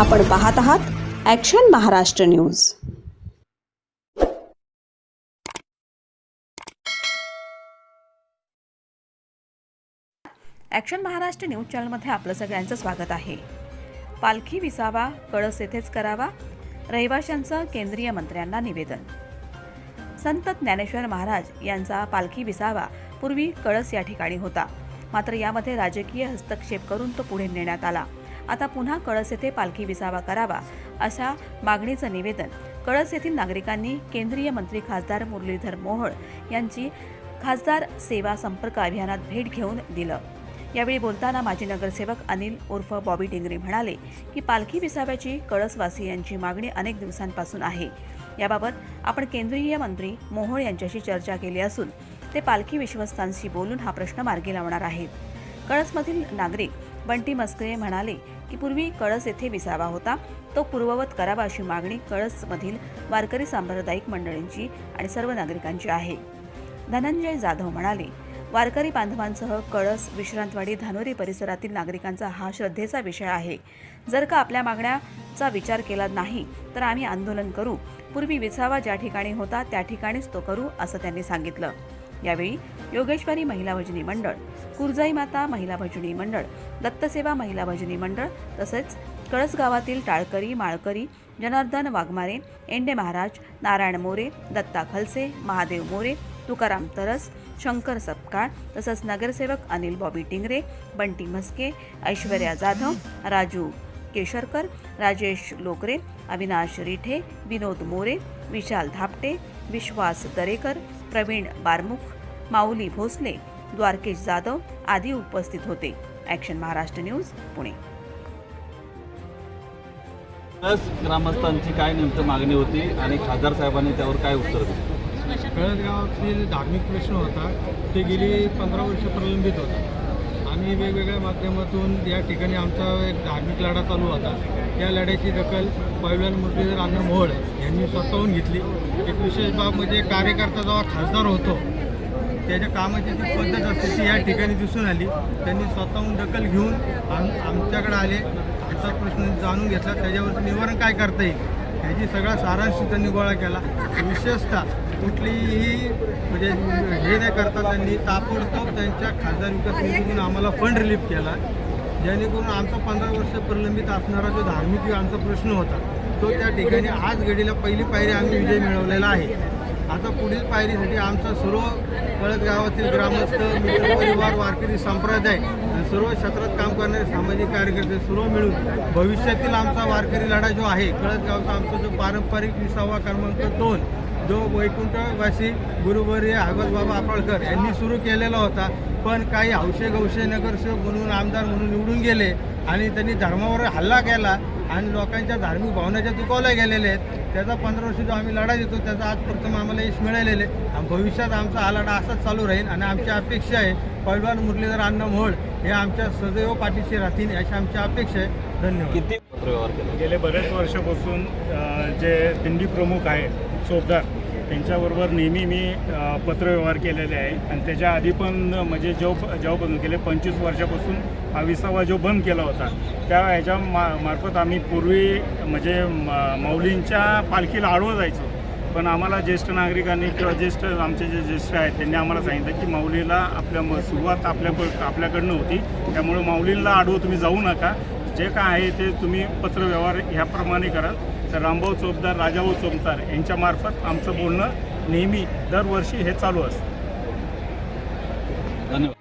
आपण पाहत आहात action Maharashtra news action Maharashtra news चॅनलमध्ये आपलं सगळ्यांचं स्वागत आहे. पालखी विसावा कळस येथेच करावा रहिवाशांचं केंद्रीय मंत्र्यांना निवेदन. संत ज्ञानेश्वर महाराज यांचा पालखी विसावा पूर्वी कळस या ठिकाणी होता. मात्र यामध्ये राजकीय हस्तक्षेप करून तो पुढे नेण्यात आला. आता पुन्हा कळस येथे पालखी विसावा करावा अशा मागणीचं निवेदन कळस येथील नागरिकांनी केंद्रीय मंत्री खासदार मुरलीधर मोहोळ यांची खासदार सेवा संपर्क अभियानात भेट घेऊन दिलं. यावेळी बोलताना माजी नगरसेवक अनिल उर्फ बॉबी टिंगरे म्हणाले की पालखी विसाव्याची कळसवासियांची मागणी अनेक दिवसांपासून आहे. याबाबत आपण केंद्रीय मंत्री मोहोळ यांच्याशी चर्चा केली असून ते पालखी विश्वस्तांशी बोलून हा प्रश्न मार्गी लावणार आहेत. कळसमधील नागरिक बंटी मस्करे म्हणाले की पूर्वी कळस येथे विसावा होता. तो पूर्ववत करावा अशी मागणी कळसमधील वारकरी सांप्रदायिक मंडळींची आणि सर्व नागरिकांची आहे. धनंजय जाधव म्हणाले वारकरी बांधवांसह कळस विश्रांतवाडी धानोरी परिसरातील नागरिकांचा हा श्रद्धेचा विषय आहे. जर का आपल्या मागण्याचा विचार केला नाही तर आम्ही आंदोलन करू. पूर्वी विसावा ज्या ठिकाणी होता त्या ठिकाणीच तो करू असं त्यांनी सांगितलं. यावेळी योगेश्वरी महिला भजनी मंडळ कुरजाई माता महिला भजनी मंडळ दत्तसेवा महिला भजनी मंडळ तसेच कळस गावातील टाळकरी माळकरी जनार्दन वाघमारे एंडे महाराज नारायण मोरे दत्ता खलसे महादेव मोरे तुकाराम तरस शंकर सपकाळ तसंच नगरसेवक अनिल बॉबी टिंगरे बंटी म्हस्के ऐश्वर्या जाधव राजू केशरकर राजेश लोकरे अविनाश रिठे विनोद मोरे विशाल धापटे विश्वास दरेकर प्रवीण बारमुख माऊली भोसले द्वारकेश जाधव आदी उपस्थित होते. Action Maharashtra news Pune. Plus ग्रामस्थांची काय नेमकं मागणी होती आणि खासदार साहेबांनी त्यावर काय उत्तर दिलं? कळत गावातील धार्मिक प्रश्न होता. ते गेली पंधरा वर्ष प्रलंबित होता. आम्ही वेगवेगळ्या माध्यमातून या ठिकाणी आमचा एक धार्मिक लढा चालू होता. त्या लढ्याची दखल पैलवान मुरलीधर अण्णा मोहोळ यांनी स्वतःहून घेतली. एक विशेष बाब म्हणजे कार्यकर्ता जेव्हा खासदार होतो त्याच्या कामाची जी पद्धत असते ती या ठिकाणी दिसून आली. त्यांनी स्वतःहून दखल घेऊन आम आमच्याकडे आले. याचा प्रश्न जाणून घेतला. त्याच्यावरती निवारण काय करता येईल? ह्याची सगळा सारांश त्यांनी गोळा केला. विशेषतः कुठलीही म्हणजे हे न करता त्यांनी ताबडतोब त्यांच्या खासदार विकास निधीतून आम्हाला फंड रिलीफ केला. जेणेकरून आमचा पंधरा वर्ष प्रलंबित असणारा जो धार्मिक आमचा प्रश्न होता तो त्या ठिकाणी आज घडीला पहिली पायरी आम्ही विजय मिळवलेला आहे. आता पुढील पायरीसाठी आमचा सर्व कळत गावातील ग्रामस्थ मित्र परिवार वारकरी संप्रदाय सर्व क्षेत्रात काम करणारे सामाजिक कार्यकर्ते सर्व मिळून भविष्यातील आमचा वारकरी लढा जो आहे कळत गावचा आमचा जो पारंपरिक विसावा क्रमांक दोन जो वैकुंठवासी गुरुवर्य आगोज बाबा आपळकर यांनी सुरू केलेला होता पण काही हौशे गौशे नगरसेवक म्हणून आमदार म्हणून निवडून गेले आणि त्यांनी धर्मावर हल्ला केला आणि लोकांच्या धार्मिक भावनाच्या दुखावल्या गेलेल्या आहेत. त्याचा पंधरा वर्ष जो आम्ही लढा देतो त्याचा आज प्रथम आम्हाला यश मिळालेले आहे. आणि भविष्यात आमचा हा लढा असाच चालू राहील आणि आमची अपेक्षा आहे पैलवान मुरलीधर अण्णा मोहोळ हे आमच्या सदैव पाठीशी राहतील अशी आमची अपेक्षा आहे. धन्यवाद. किती केला? गेले बरेच वर्षापासून जे दिंडी प्रमुख आहेत चोपदार त्यांच्याबरोबर नेहमी मी पत्रव्यवहार केलेले आहे. आणि त्याच्या आधी पण म्हणजे जो जेव्हापासून गेले पंचवीस वर्षापासून हा विसावा जो बंद केला होता त्या ह्याच्या मा मार्फत आम्ही पूर्वी म्हणजे म- माऊलींच्या पालखीला आडवं जायचो. पण आम्हाला ज्येष्ठ नागरिकांनी किंवा ज्येष्ठ आमचे जे ज्येष्ठ आहेत त्यांनी आम्हाला सांगितलं की माऊलीला आपल्या म- सुरुवात आपल्या आपल्याकडनं होती. त्यामुळे माऊलीला आडवं तुम्ही जाऊ नका. जे काय आहे ते तुम्ही पत्रव्यवहार ह्याप्रमाणे कराल तर रामभाऊ चोपदार राजाभाऊ चोपदार यांच्यामार्फत आमचं बोलणं नेहमी दरवर्षी हे चालू असतं. धन्यवाद.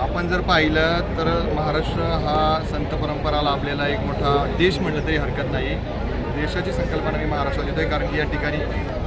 आपण जर पाहिलं तर महाराष्ट्र हा संत परंपरा लाभलेला एक मोठा देश म्हटलं तरी हरकत नाही. देशाची संकल्पना मी महाराष्ट्रात येतोय कारण की या ठिकाणी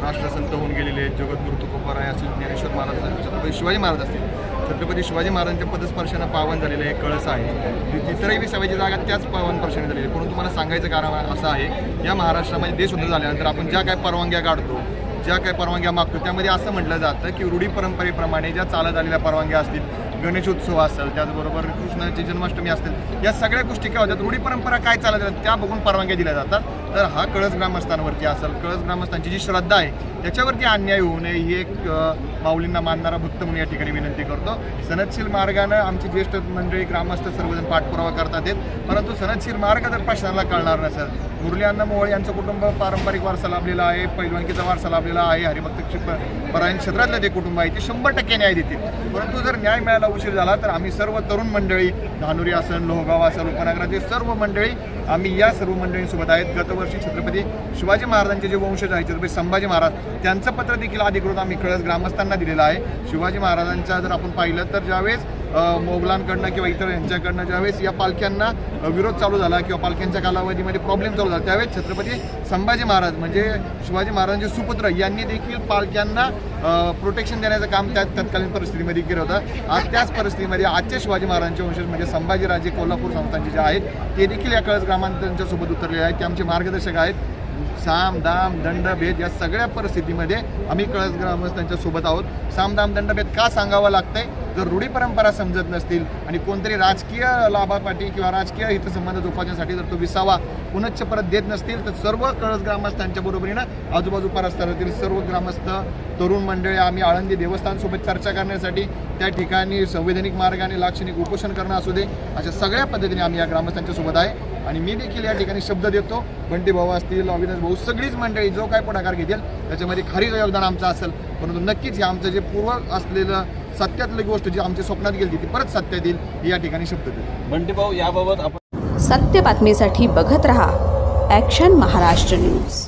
राष्ट्रसंत होऊन गेलेले आहेत. जगद्गुरु तुकोबाराय असतील ज्ञानेश्वर महाराज असतील छत्रपती शिवाजी महाराज असतील. छत्रपती शिवाजी महाराजांच्या पदस्पर्शानं पावन झालेलं हे कळस आहे. तिसरही विसाव्याची जागा त्याच पावन पर्शाने झालेली आहे. परंतु तुम्हाला सांगायचं कारण असं आहे या महाराष्ट्रामध्ये देश स्वतंत्र झाल्यानंतर आपण ज्या काय परवानग्या काढतो ज्या काही परवानग्या मागतो त्यामध्ये असं म्हटलं जातं की रूढी परंपरेप्रमाणे ज्या चालत आलेल्या परवानग्या असतील गणेशोत्सव असेल त्याचबरोबर कृष्णाची जन्माष्टमी असतील या सगळ्या गोष्टी काय होतात रूढी परंपरा काय चालत आहेत त्या बघून परवानग्या दिल्या जातात. तर हा कळस ग्रामस्थांवरती असेल कळस ग्रामस्थांची जी श्रद्धा आहे त्याच्यावरती अन्याय होऊ नये ही एक माऊलींना मानणारा भक्त म्हणून या ठिकाणी विनंती करतो. सनदशील मार्गानं आमची ज्येष्ठ मंडळी ग्रामस्थ सर्वजण पाठपुरावा करतात. येत परंतु सनदशील मार्ग जर प्रशासनाला कळणार नसेल मुरली अण्णा मोहोळ यांचं कुटुंब पारंपरिक वारसा लाभलेला आहे पैलवानकीचा वारसा लाभलेला आहे हरिभक्त परायण क्षेत्रातलं ते कुटुंब आहे ते शंभर टक्के न्याय देतील. परंतु जर न्याय मिळायला उशीर झाला तर आम्ही सर्व तरुण मंडळी धानुरी आसन लोहगाव आसन उपनगरातील सर्व मंडळी आम्ही या सर्व मंडळींसोबत आहेत. गतवर्षी छत्रपती शिवाजी महाराजांचे जे वंशज आहेत छत्रपती संभाजी महाराज त्यांचं पत्र देखील अधिकृत आम्ही कळस ग्रामस्थांना दिलेलं आहे. शिवाजी महाराजांच्या जर आपण पाहिलं तर ज्यावेळेस मोगलांकडनं किंवा इतर यांच्याकडनं ज्यावेळेस या पालख्यांना विरोध चालू झाला किंवा पालख्यांच्या कालावधीमध्ये प्रॉब्लेम चालू झाला त्यावेळेस छत्रपती संभाजी महाराज म्हणजे शिवाजी महाराजांचे सुपुत्र यांनी देखील पालख्यांना प्रोटेक्शन देण्याचं काम त्या तत्कालीन परिस्थितीमध्ये केलं होतं. आज त्याच परिस्थितीमध्ये आजचे शिवाजी महाराजांचे वंशज म्हणजे संभाजीराजे कोल्हापूर संस्थांचे जे आहेत ते देखील या कळस ग्रामांतरांच्या सोबत उतरलेले आहेत. ते आमचे मार्गदर्शक आहेत. साम दाम दंड भेद या सगळ्या परिस्थितीमध्ये आम्ही कळस ग्रामस्थांच्या सोबत आहोत. साम दाम दंड भेद का सांगावं लागतंय? जर रूढी परंपरा समजत नसतील आणि कोणतरी राजकीय लाभापाठी किंवा राजकीय हितसंबंध जोपासण्यासाठी जर तो विसावा पुनच्च परत देत नसतील तर सर्व कळस ग्रामस्थांच्या बरोबरीनं आजूबाजू परिसरातील सर्व ग्रामस्थ तरुण मंडळी आम्ही आळंदी देवस्थानसोबत चर्चा करण्यासाठी त्या ठिकाणी संवैधानिक मार्गाने लाक्षणिक उपोषण करणं असू दे अशा सगळ्या पद्धतीने आम्ही या ग्रामस्थांच्या सोबत आहे. आणि मी देखील या ठिकाणी शब्द देतो बंटी भाऊ असतील अविनाश भाऊ सगळीच मंडळी जो काय पुढाकार घेतील त्याच्यामध्ये खरीच योगदान आमचं असेल. परंतु नक्कीच हे आमचं जे पूर्व असलेलं सत्यातली गोष्ट जी आमच्या स्वप्नात गेली ती परत सत्यात येईल ही या ठिकाणी शब्द देतो. बंटीभाऊ याबाबत आपण सत्य बातमीसाठी बघत रहा ॲक्शन महाराष्ट्र न्यूज